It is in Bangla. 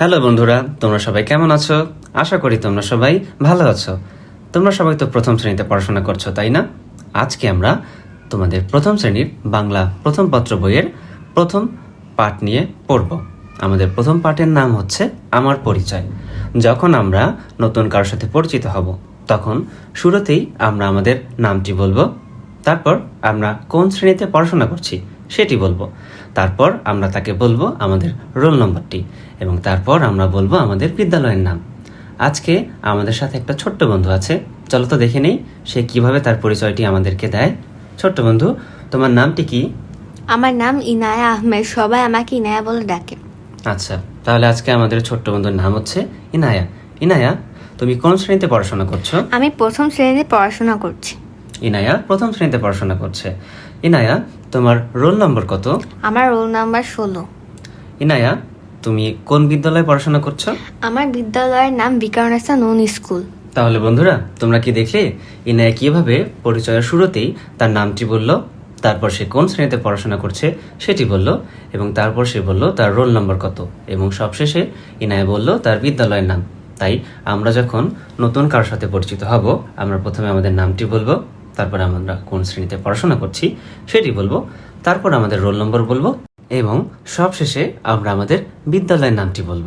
হ্যালো বন্ধুরা, তোমরা সবাই কেমন আছো? আশা করি তোমরা সবাই ভালো আছো। তোমরা সবাই তো প্রথম শ্রেণীতে পড়াশোনা করছ, তাই না? আজকে আমরা তোমাদের প্রথম শ্রেণির বাংলা প্রথম পত্র বইয়ের প্রথম পাঠ নিয়ে পড়ব। আমাদের প্রথম পাঠের নাম হচ্ছে আমার পরিচয়। যখন আমরা নতুন কারোর সাথে পরিচিত হব, তখন শুরুতেই আমরা আমাদের নামটি বলব, তারপর আমরা কোন শ্রেণীতে পড়াশোনা করছি সেটি বলব। তারপর আমরা তাকে বলব আমাদের রোল নম্বরটি এবং তারপর আমরা বলব আমাদের বিদ্যালয়ের নাম। আজকে আমাদের সাথে একটা ছোট্ট বন্ধু আছে। চলো তো দেখে নেই সে কীভাবে তার পরিচয়টি আমাদেরকে দেয়। ছোট্ট বন্ধু তোমার নামটি কি? আমার নাম ইনায়া আহমেদ সবাই আমাকে ইনায়া বলে ডাকে। আচ্ছা তাহলে আজকে আমাদের ছোট্ট বন্ধুর নাম হচ্ছে ইনায়া। ইনায়া তুমি কোন শ্রেণীতে পড়াশোনা করছ? আমি প্রথম শ্রেণীতে পড়াশোনা করছি। ইনায়া প্রথম শ্রেণীতে পড়াশোনা করছে। ইনায়া তোমার রোল নম্বর কত? আমার রোল নাম্বার ষোলো। ইনায়া তুমি কোন বিদ্যালয়ে পড়াশোনা করছ? আমার বিদ্যালয়ের নাম বিকারণেসা নন স্কুল। তাহলে বন্ধুরা তোমরা কি দেখলে? ইনায়া কীভাবে পরিচয়ের শুরুতেই তার নামটি বলল তারপর সে কোন শ্রেণীতে পড়াশোনা করছে সেটি বলল এবং তারপর সে বলল তার রোল নম্বর কত? এবং সবশেষে ইনায়া বলল তার বিদ্যালয়ের নাম। তাই আমরা যখন নতুন কারোর সাথে পরিচিত হব আমরা প্রথমে আমাদের নামটি বলব। তারপর আমরা কোন শ্রেণীতে পড়াশোনা করছি সেটি বলব। তারপর আমাদের রোল নম্বর বলব এবং সবশেষে আমরা আমাদের বিদ্যালয়ের নামটি বলব।